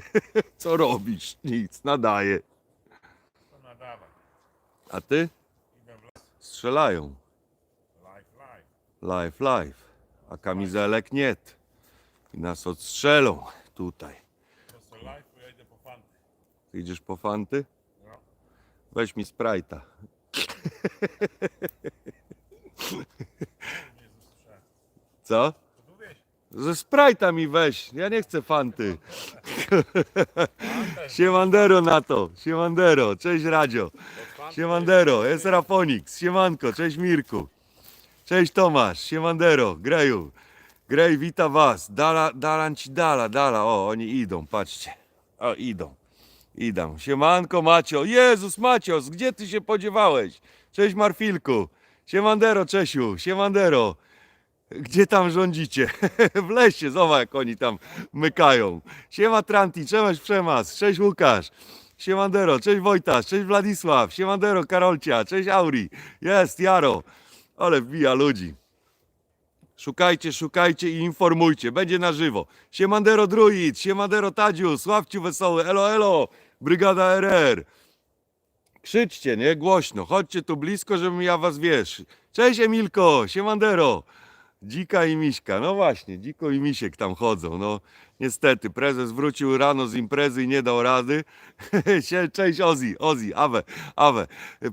Co robisz? Nic, nadaje. A ty? Strzelają. Live, live. A kamizelek nie. I nas odstrzelą tutaj. Idziesz po fanty? Weź mi sprajta. Co? Ze sprajta mi weź. Ja nie chcę fanty. Siemandero na to. Siemandero. Cześć Radzio. Fanty. Siemandero. Jest Rafonix. Siemanko. Cześć Mirku. Cześć Tomasz. Siemandero. Greju. Grej wita was. Dala, dalan ci dala, dala. O, oni idą. Patrzcie. O, idą. Idą. Siemanko Macio. Jezus Macios, gdzie ty się podziewałeś? Cześć Marfilku. Siemandero Czesiu. Siemandero. Gdzie tam rządzicie? w lesie, zobacz jak oni tam mykają. Siema Tranti, cześć Przemas, cześć Łukasz. Siemandero, cześć Wojtasz, cześć Władysław, siemandero Karolcia, cześć Auri, jest Jaro. Ale wbija ludzi. Szukajcie, szukajcie i informujcie, będzie na żywo. Siemandero Druid, siemandero Tadziu, Sławciu Wesoły, elo elo, Brygada RR. Krzyczcie, nie? Głośno. Chodźcie tu blisko, żebym ja was wiesz. Cześć Emilko, siemandero. Dzika i Miśka. No właśnie, Dziko i Misiek tam chodzą. No niestety, prezes wrócił rano z imprezy i nie dał rady. Cześć Ozi, Ozi, Awe, Awe.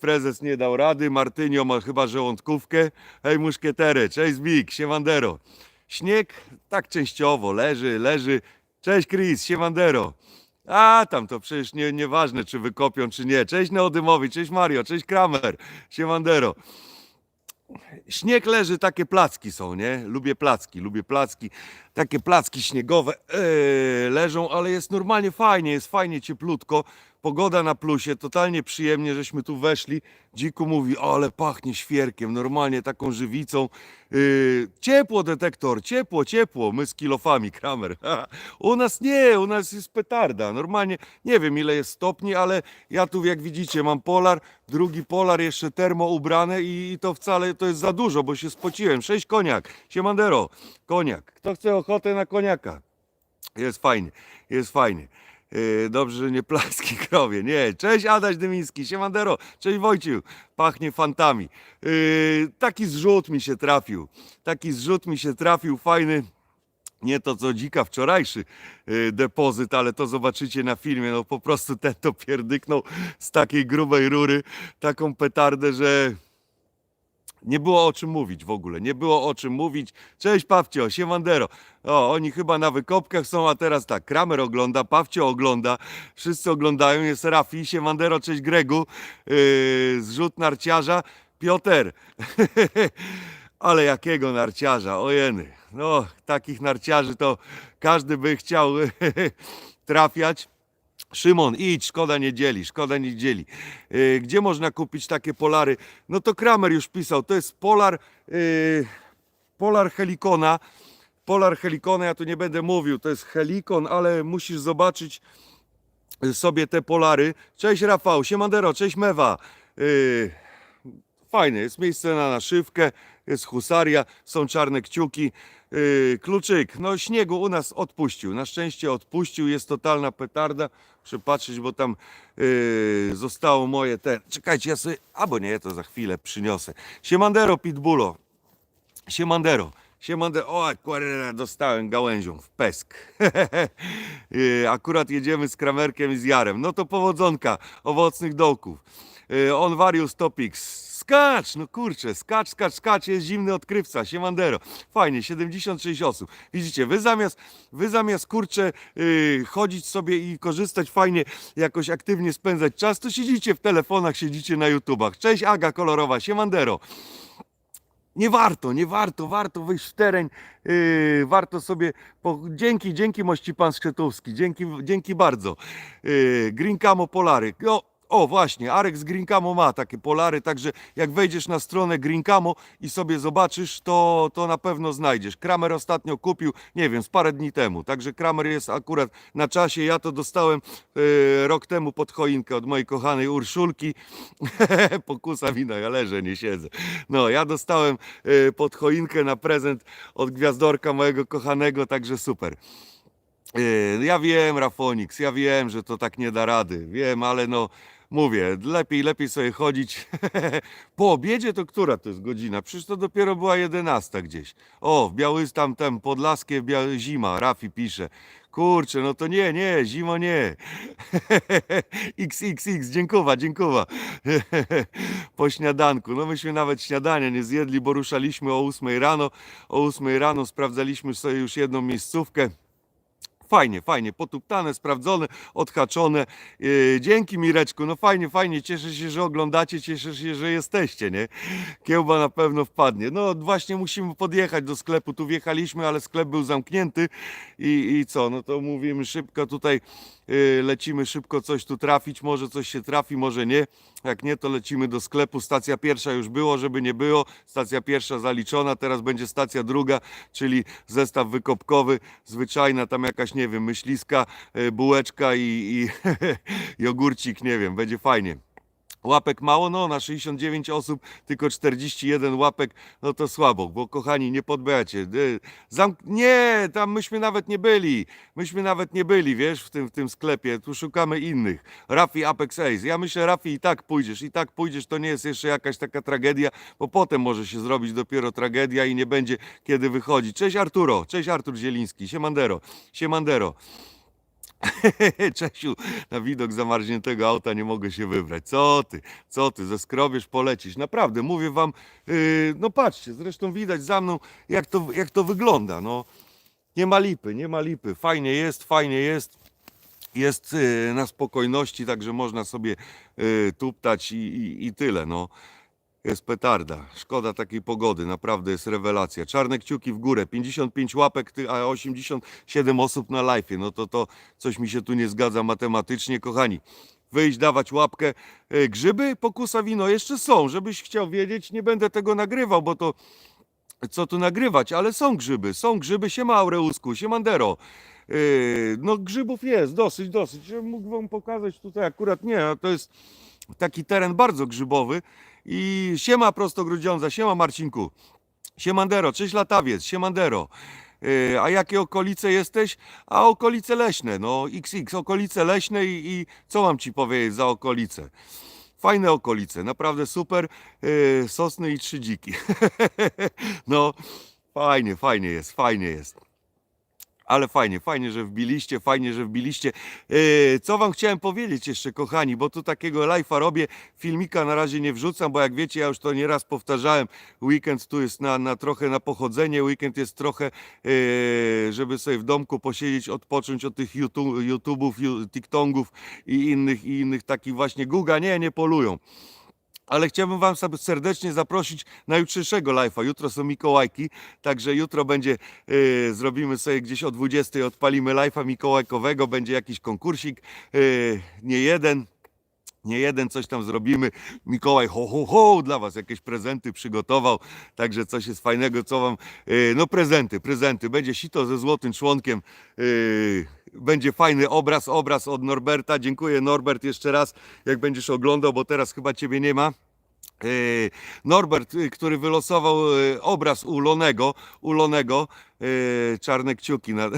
Prezes nie dał rady. Martynio ma chyba żołądkówkę. Hej muszkietery, cześć Zbik, siemandero. Śnieg tak częściowo, leży, leży. Cześć Chris, siemandero. A, tam to przecież nie, nieważne, czy wykopią, czy nie. Cześć Neodymowi, cześć Mario, cześć Kramer, siemandero. Śnieg leży, takie placki są, nie? Lubię placki, lubię placki. Takie placki śniegowe ee, leżą, ale jest normalnie fajnie, jest fajnie cieplutko. Pogoda na plusie, totalnie przyjemnie, żeśmy tu weszli. Dziku mówi, ale pachnie świerkiem, normalnie taką żywicą. Yy, ciepło detektor, ciepło, ciepło. My z kilofami, Kramer. u nas nie, u nas jest petarda. Normalnie, nie wiem ile jest stopni, ale ja tu jak widzicie mam polar, drugi polar, jeszcze termo ubrane i, i to wcale to jest za dużo, bo się spociłem. Sześć koniak. Siemandero, koniak. Kto chce ochotę na koniaka? Jest fajnie, jest fajnie. Yy, Dobrze, że nie plaski krowie. Nie, cześć Adaś Dymiński, siemandero, cześć Wojciu, pachnie fantami. Yy, taki zrzut mi się trafił, taki zrzut mi się trafił, fajny. Nie to co dzika wczorajszy yy, depozyt, ale to zobaczycie na filmie. No po prostu ten to pierdyknął z takiej grubej rury, taką petardę, że nie było o czym mówić w ogóle, nie było o czym mówić. Cześć Pawcio, siemandero. O, oni chyba na wykopkach są, a teraz tak, Kramer ogląda, Pawcio ogląda, wszyscy oglądają, jest Rafi, siemandero, cześć Gregu, yy, zrzut narciarza, Piotr. Ale jakiego narciarza, ojeny. No, takich narciarzy to każdy by chciał trafiać. Szymon, idź, szkoda niedzieli, szkoda niedzieli. Yy, gdzie można kupić takie polary? No to Kramer już pisał, to jest polar, yy, polar Helikona. Polar Helikona, ja tu nie będę mówił, to jest Helikon, ale musisz zobaczyć y, sobie te polary. Cześć Rafał, siemandero, cześć Mewa. Yy, fajne, jest miejsce na naszywkę, jest husaria, są czarne kciuki. Yy, kluczyk, no śniegu u nas odpuścił, na szczęście odpuścił, jest totalna petarda. Muszę patrzeć, bo tam yy, zostało moje te. Czekajcie, ja sobie, albo nie, to za chwilę przyniosę. Siemandero Pitbullo, Siemandero. Siemandero. O, kurwa, dostałem gałęzią w pesk. Yy, Akurat jedziemy z Kramerkiem i z Jarem. No to powodzonka, owocnych dołków. Yy, On Various Topics. Skacz, no kurczę, skacz, skacz, skacz, jest zimny odkrywca, siemandero. Fajnie, 76 osób. Widzicie, wy zamiast, wy zamiast kurczę yy, chodzić sobie i korzystać fajnie, jakoś aktywnie spędzać czas, to siedzicie w telefonach, siedzicie na YouTubach. Cześć Aga kolorowa, siemandero. Nie warto, nie warto, warto wyjść w teren, yy, warto sobie, po, dzięki, dzięki mości pan Skrzetowski, dzięki, dzięki bardzo. Yy, Green Camo Polary, o, o właśnie, Arek z Green Camo ma takie polary, także jak wejdziesz na stronę Green Camo i sobie zobaczysz, to, to na pewno znajdziesz. Kramer ostatnio kupił, nie wiem, z parę dni temu, także Kramer jest akurat na czasie, ja to dostałem yy, rok temu pod choinkę od mojej kochanej Urszulki, pokusa wina, ja leżę, nie siedzę. No, ja dostałem y, pod choinkę na prezent od gwiazdorka mojego kochanego, także super. Yy, Ja wiem, Rafonix, ja wiem, że to tak nie da rady. Wiem, ale no mówię, lepiej, lepiej sobie chodzić. po obiedzie to która to jest godzina? Przecież to dopiero była 11 gdzieś. O, w Białystam, tam Podlaskie, Bia- zima, Rafi pisze. Kurczę, no to nie, nie, zimo nie. XXX, dziękuję, dziękuję. po śniadanku. No myśmy nawet śniadania nie zjedli, bo ruszaliśmy o 8 rano. O 8 rano sprawdzaliśmy sobie już jedną miejscówkę. Fajnie, fajnie, potuptane, sprawdzone, odhaczone. Yy, dzięki Mireczku, no fajnie, fajnie, cieszę się, że oglądacie, cieszę się, że jesteście, nie? Kiełba na pewno wpadnie. No właśnie musimy podjechać do sklepu, tu wjechaliśmy, ale sklep był zamknięty i, i co, no to mówimy szybko tutaj, lecimy szybko coś tu trafić, może coś się trafi, może nie. Jak nie, to lecimy do sklepu. Stacja pierwsza już było, żeby nie było. Stacja pierwsza zaliczona, teraz będzie stacja druga, czyli zestaw wykopkowy, zwyczajna tam jakaś, nie wiem, myśliska, y, bułeczka i, i, ogórcik, nie wiem, będzie fajnie. Łapek mało, no na 69 osób tylko 41 łapek, no to słabo, bo kochani, nie podbajacie. Y, Zamk- nie, tam myśmy nawet nie byli, myśmy nawet nie byli, wiesz, w tym, w tym sklepie, tu szukamy innych. Rafi Apex Ace, ja myślę, Rafi, i tak pójdziesz, i tak pójdziesz, to nie jest jeszcze jakaś taka tragedia, bo potem może się zrobić dopiero tragedia i nie będzie kiedy wychodzić. Cześć Arturo, cześć Artur Zieliński, siemandero, siemandero. Czesiu, na widok zamarzniętego auta nie mogę się wybrać. Co ty, co ty, zeskrobiesz, polecisz. Naprawdę, mówię wam, yy, no patrzcie, zresztą widać za mną, jak to, jak to wygląda. No, nie ma lipy, nie ma lipy. Fajnie jest, fajnie jest. Jest yy, na spokojności, także można sobie yy, tuptać i, i, i tyle. No. Jest petarda. Szkoda takiej pogody, naprawdę jest rewelacja. Czarne kciuki w górę, 55 łapek, a 87 osób na live. No to to coś mi się tu nie zgadza matematycznie, kochani. Wyjść, dawać łapkę. E, Grzyby pokusa wino jeszcze są, żebyś chciał wiedzieć, nie będę tego nagrywał, bo to co tu nagrywać, ale są grzyby, są grzyby, siema Aureusku, siemandero. Yy, no grzybów jest dosyć, dosyć. Mógł wam pokazać tutaj akurat nie, a to jest taki teren bardzo grzybowy i siema prostogrudziądza, siema Marcinku. Siemandero, cześć latawiec, siemandero. Yy, a jakie okolice jesteś? A okolice leśne, no XX, okolice leśne i, i co mam ci powiedzieć za okolice? Fajne okolice, naprawdę super. Yy, sosny i trzy dziki. no, fajnie, fajnie jest, fajnie jest. Ale fajnie, fajnie, że wbiliście, fajnie, że wbiliście. Yy, co wam chciałem powiedzieć jeszcze, kochani, bo tu takiego live'a robię, filmika na razie nie wrzucam, bo jak wiecie, ja już to nieraz powtarzałem, weekend tu jest na, na trochę na pochodzenie, weekend jest trochę, yy, żeby sobie w domku posiedzieć, odpocząć od tych YouTube, YouTube'ów, TikTongów i innych, i innych takich właśnie Guga, nie, nie polują. Ale chciałbym Wam serdecznie zaprosić na jutrzejszego live'a. Jutro są Mikołajki, także jutro będzie, yy, zrobimy sobie gdzieś o 20 odpalimy live'a mikołajkowego, będzie jakiś konkursik, yy, nie jeden, nie jeden coś tam zrobimy. Mikołaj ho, ho, ho, dla Was jakieś prezenty przygotował, także coś jest fajnego, co Wam, yy, no prezenty, prezenty. Będzie sito ze złotym członkiem, yy, będzie fajny obraz, obraz od Norberta. Dziękuję Norbert jeszcze raz, jak będziesz oglądał, bo teraz chyba Ciebie nie ma. Yy, Norbert, yy, który wylosował yy, obraz u Lonego, u Lonego, yy, czarne kciuki. Na...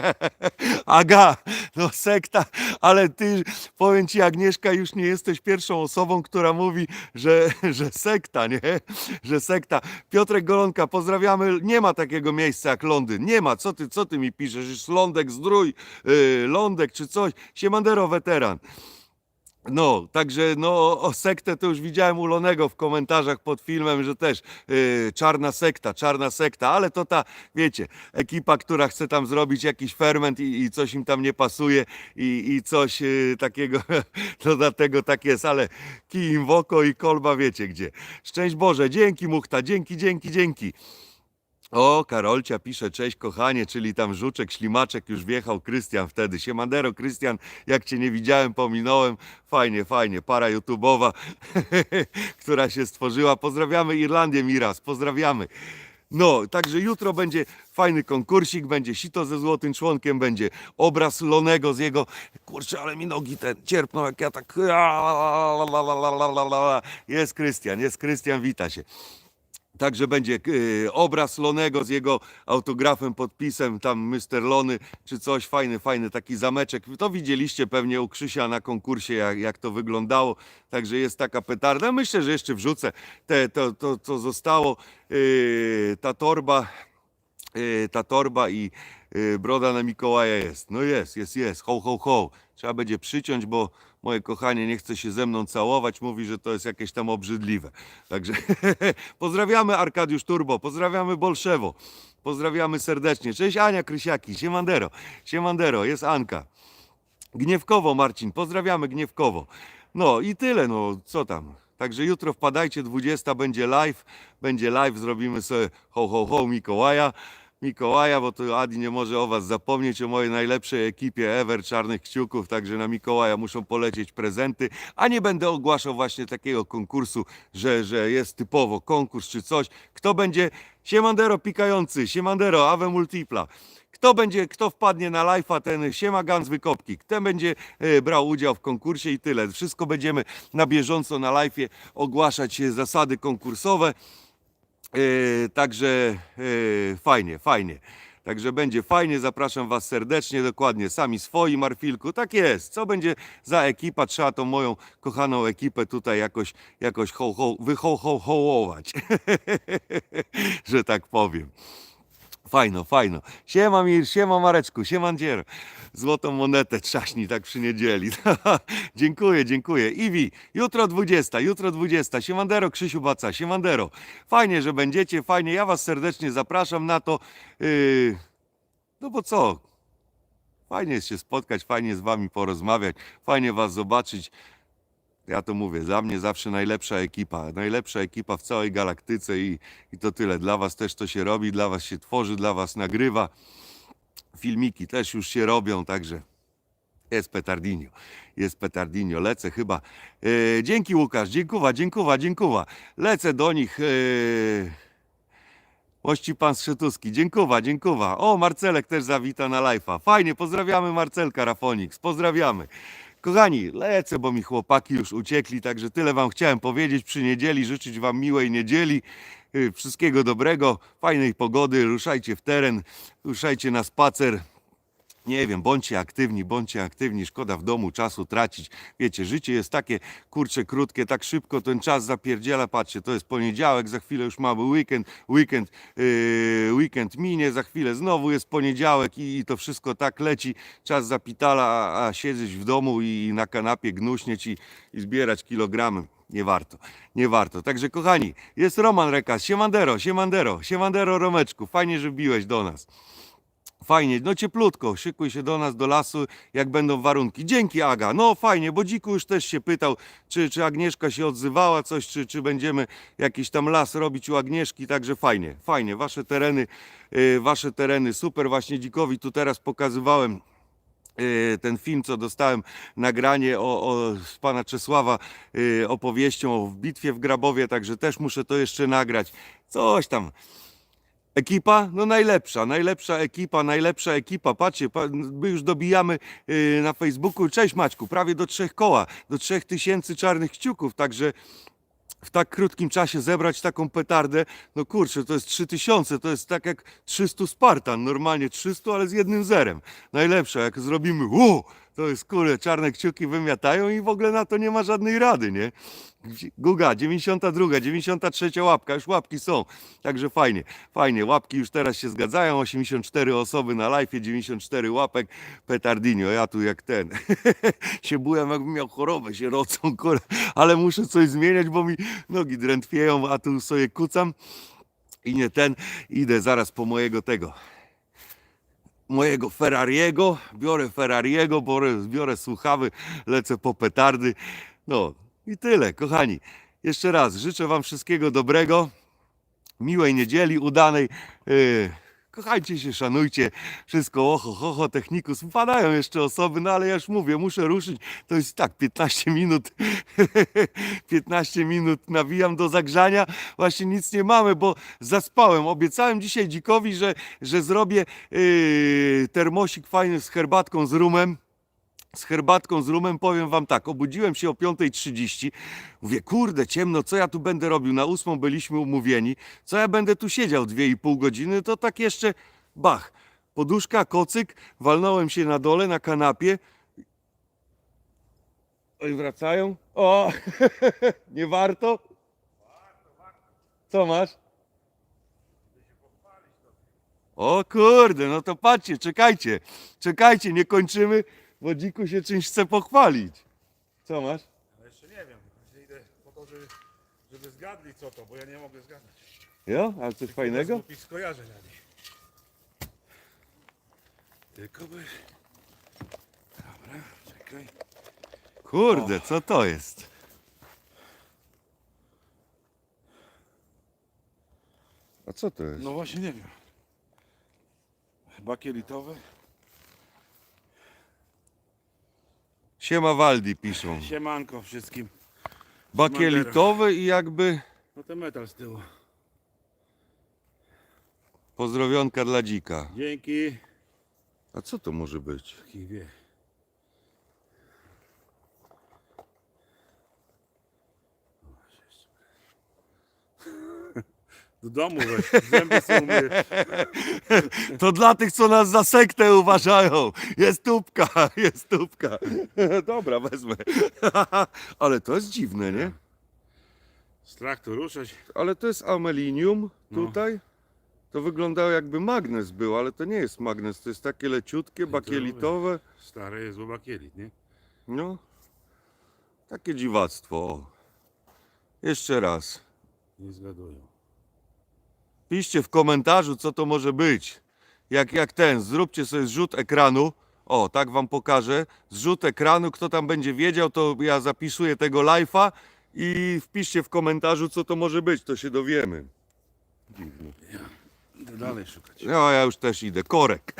Aga, no sekta, ale ty, powiem ci Agnieszka, już nie jesteś pierwszą osobą, która mówi, że, że sekta, nie? Że sekta. Piotrek Golonka, pozdrawiamy, nie ma takiego miejsca jak Londyn, nie ma, co ty, co ty mi piszesz, już Lądek zdrój, Lądek czy coś, Siemandero weteran. No, także no, o sektę to już widziałem u Lonego w komentarzach pod filmem, że też yy, czarna sekta, czarna sekta, ale to ta, wiecie, ekipa, która chce tam zrobić jakiś ferment i, i coś im tam nie pasuje i, i coś yy, takiego, to dlatego tak jest, ale kij im w oko i kolba wiecie gdzie. Szczęść Boże, dzięki Muchta, dzięki, dzięki, dzięki. O, Karolcia pisze, cześć kochanie, czyli tam Żuczek, Ślimaczek już wjechał, Krystian wtedy. Siemandero, Krystian, jak cię nie widziałem, pominąłem. Fajnie, fajnie, para YouTube'owa, która się stworzyła. Pozdrawiamy Irlandię, Miras, pozdrawiamy. No, także jutro będzie fajny konkursik, będzie sito ze złotym członkiem, będzie obraz Lonego z jego... Kurczę, ale mi nogi ten cierpną, jak ja tak... Jest Krystian, jest Krystian, wita się. Także będzie e, obraz Lonego z jego autografem, podpisem, tam Mr. Lony czy coś, fajny, fajny taki zameczek. To widzieliście pewnie u Krzysia na konkursie, jak, jak to wyglądało. Także jest taka petarda. Myślę, że jeszcze wrzucę te, to, to, co zostało. E, ta torba, e, ta torba i broda na Mikołaja jest. No jest, jest, jest. Ho, ho, ho. Trzeba będzie przyciąć, bo moje kochanie nie chce się ze mną całować. Mówi, że to jest jakieś tam obrzydliwe. Także pozdrawiamy Arkadiusz Turbo, pozdrawiamy Bolszewo. Pozdrawiamy serdecznie. Cześć Ania Krysiaki, siemandero, siemandero, jest Anka. Gniewkowo Marcin, pozdrawiamy Gniewkowo. No i tyle, no co tam. Także jutro wpadajcie, 20 będzie live, będzie live, zrobimy sobie ho ho ho Mikołaja. Mikołaja, bo to Adi nie może o was zapomnieć, o mojej najlepszej ekipie ever Czarnych Kciuków, także na Mikołaja muszą polecieć prezenty, a nie będę ogłaszał właśnie takiego konkursu, że, że jest typowo konkurs czy coś. Kto będzie Siemandero pikający, Siemandero, Ave Multipla. Kto będzie, kto wpadnie na live'a, ten siema Gans Wykopki. Kto będzie e, brał udział w konkursie i tyle. Wszystko będziemy na bieżąco na live'ie ogłaszać e, zasady konkursowe. E, także e, fajnie, fajnie. Także będzie fajnie, zapraszam Was serdecznie, dokładnie, sami swoi, Marfilku, tak jest. Co będzie za ekipa? Trzeba tą moją kochaną ekipę tutaj jakoś, jakoś ho, ho, wyhohohołować, że tak powiem. Fajno, fajno. Siema Mir, siema Mareczku, siema. Złotą monetę trzaśnij tak przy niedzieli. dziękuję, dziękuję. Iwi, jutro 20, jutro 20. Siemandero, Krzysiu Baca, siemandero. Fajnie, że będziecie, fajnie. Ja was serdecznie zapraszam na to. Yy, no bo co? Fajnie jest się spotkać, fajnie z wami porozmawiać, fajnie was zobaczyć. Ja to mówię, dla mnie zawsze najlepsza ekipa, najlepsza ekipa w całej galaktyce i, i to tyle. Dla was też to się robi, dla was się tworzy, dla was nagrywa. Filmiki też już się robią, także jest petardinio, jest petardinio. Lecę chyba. E, dzięki Łukasz, dziękuwa, dziękuwa, dziękuwa. Lecę do nich. E, Mości pan Skrzetuski, dziękuwa, dziękuwa. O, Marcelek też zawita na live'a. Fajnie, pozdrawiamy Marcelka Rafonix, pozdrawiamy. Kochani, lecę, bo mi chłopaki już uciekli, także tyle wam chciałem powiedzieć. Przy niedzieli, życzyć wam miłej niedzieli, y, wszystkiego dobrego, fajnej pogody, ruszajcie w teren, ruszajcie na spacer, nie wiem, bądźcie aktywni, bądźcie aktywni, szkoda w domu czasu tracić. Wiecie, życie jest takie kurcze, krótkie, tak szybko ten czas zapierdziela. Patrzcie, to jest poniedziałek, za chwilę już mamy weekend, weekend, yy, weekend minie, za chwilę znowu jest poniedziałek i, i to wszystko tak leci. Czas zapitala, a, a siedzieć w domu i na kanapie gnuśnieć i, i zbierać kilogramy. Nie warto, nie warto. Także kochani, jest Roman Rekas, siemandero, siemandero, siemandero Romeczku, fajnie, że wbiłeś do nas. Fajnie, no cieplutko, szykuj się do nas, do lasu, jak będą warunki. Dzięki Aga, no fajnie, bo Dziku już też się pytał, czy, czy Agnieszka się odzywała coś, czy, czy będziemy jakiś tam las robić u Agnieszki, także fajnie, fajnie, wasze tereny, yy, wasze tereny, super, właśnie Dzikowi tu teraz pokazywałem yy, ten film, co dostałem, nagranie o, o, z pana Czesława yy, opowieścią o bitwie w Grabowie, także też muszę to jeszcze nagrać, coś tam. Ekipa? No najlepsza, najlepsza ekipa, najlepsza ekipa. Patrzcie, pa- my już dobijamy yy, na Facebooku. Cześć Maćku, prawie do trzech koła, do trzech tysięcy czarnych kciuków, także w tak krótkim czasie zebrać taką petardę, no kurczę, to jest 3000, to jest tak jak 300 Spartan, normalnie 300, ale z jednym zerem. Najlepsze, jak zrobimy, ło, to jest kurde, czarne kciuki wymiatają i w ogóle na to nie ma żadnej rady, nie? Guga, 92, 93 łapka, już łapki są, także fajnie, fajnie, łapki już teraz się zgadzają, 84 osoby na live, 94 łapek, petardinio, ja tu jak ten, się byłem jakbym miał chorobę, się rocą, kurde, ale muszę coś zmieniać, bo mi nogi drętwieją, a tu sobie kucam. I nie ten, idę zaraz po mojego tego, mojego Ferrariego, biorę Ferrariego, biorę, biorę słuchawy, lecę po petardy. No i tyle, kochani. Jeszcze raz życzę Wam wszystkiego dobrego, miłej niedzieli, udanej. Yy, kochajcie się, szanujcie, wszystko oho, ho, ho, technikus. Wpadają jeszcze osoby, no ale ja już mówię, muszę ruszyć. To jest tak, 15 minut, 15 minut nawijam do zagrzania. Właśnie nic nie mamy, bo zaspałem. Obiecałem dzisiaj dzikowi, że, że zrobię yy, termosik fajny z herbatką, z rumem. Z herbatką, z rumem, powiem wam tak, obudziłem się o 5.30, mówię, kurde, ciemno, co ja tu będę robił, na ósmą byliśmy umówieni, co ja będę tu siedział 2,5 godziny, to tak jeszcze, bach, poduszka, kocyk, walnąłem się na dole, na kanapie, Oj, wracają, o, nie warto? Co masz? O kurde, no to patrzcie, czekajcie, czekajcie, nie kończymy, bo dziku się czymś chce pochwalić. Co masz? Ale jeszcze nie wiem. Jeszcze idę po to, żeby, żeby zgadli co to, bo ja nie mogę zgadnąć. Jo, ale coś fajnego? Kupić skojarzeń ani. Tylko by... Dobra, czekaj. Kurde, co to jest? A co to jest? No właśnie nie wiem. Bakielitowe? Siema Waldi piszą. Siemanko wszystkim. Bakielitowe i jakby No ten metal z tyłu. pozdrowionka dla dzika. Dzięki. A co to może być? Taki wie. Do domu weź, zęby są. To dla tych, co nas za sektę uważają. Jest tubka, jest tubka. Dobra, wezmę. Ale to jest dziwne, nie? Strach to ruszać. Ale to jest amelinium No. tutaj. To wyglądało jakby magnes był, ale to nie jest magnes. To jest takie leciutkie, bakielitowe. Stare jest bakielit, nie? No. Takie dziwactwo. o. Jeszcze raz. Nie zgadują. Piszcie w komentarzu, co to może być. Jak, jak ten, zróbcie sobie zrzut ekranu. O, tak wam pokażę. Zrzut ekranu, kto tam będzie wiedział, to ja zapisuję tego live'a i wpiszcie w komentarzu, co to może być, to się dowiemy. Idę dalej szukać. No, ja już też idę. Korek.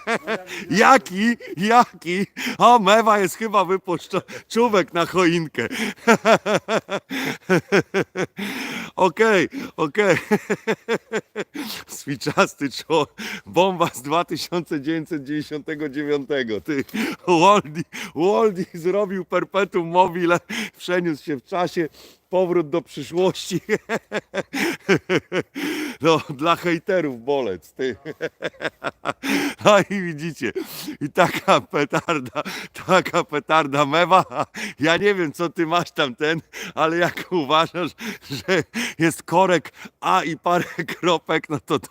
jaki? Jaki? O, mewa jest chyba wypuszczona. Czubek na choinkę. Okej, okej. Swiczasty człowiek. Bomba z 2999. Ty, Waldi, Waldi zrobił perpetuum mobile, przeniósł się w czasie. Powrót do przyszłości. No, dla hejterów bolec, ty. No i widzicie, i taka petarda, taka petarda mewa. Ja nie wiem, co ty masz tam ten, ale jak uważasz, że jest korek A i parę kropek, no to, to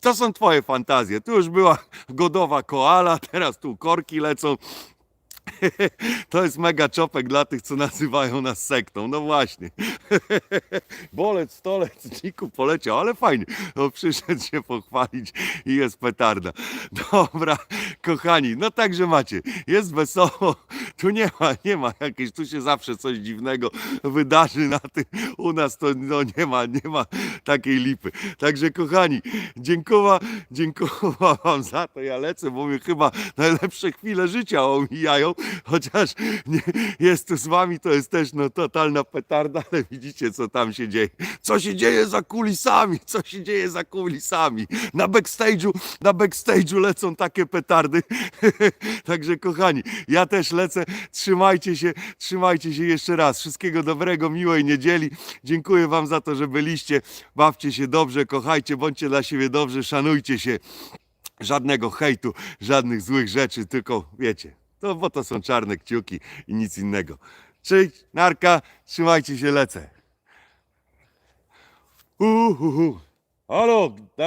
to są twoje fantazje. Tu już była godowa koala, teraz tu korki lecą. To jest mega czopek dla tych, co nazywają nas sektą. No właśnie. Bolec, stolec, dziku poleciał, ale fajnie. No, przyszedł się pochwalić i jest petarda. Dobra, kochani, no także macie. Jest wesoło. Tu nie ma, nie ma jakieś, tu się zawsze coś dziwnego wydarzy na tym. U nas to no, nie ma, nie ma takiej lipy. Także kochani, dziękuję, dziękuję wam za to. Ja lecę, bo mnie chyba najlepsze chwile życia omijają, chociaż nie, jest tu z wami, to jest też no totalna petarda, ale widzicie co tam się dzieje. Co się dzieje za kulisami, co się dzieje za kulisami. Na backstage'u, na backstage'u lecą takie petardy. Także kochani, ja też lecę. Trzymajcie się, trzymajcie się jeszcze raz. Wszystkiego dobrego, miłej niedzieli. Dziękuję wam za to, że byliście. Bawcie się dobrze, kochajcie, bądźcie dla siebie dobrzy, szanujcie się. Żadnego hejtu, żadnych złych rzeczy, tylko wiecie, to bo to są czarne kciuki i nic innego. Cześć, narka, trzymajcie się, lecę. Uhuhu. Halo,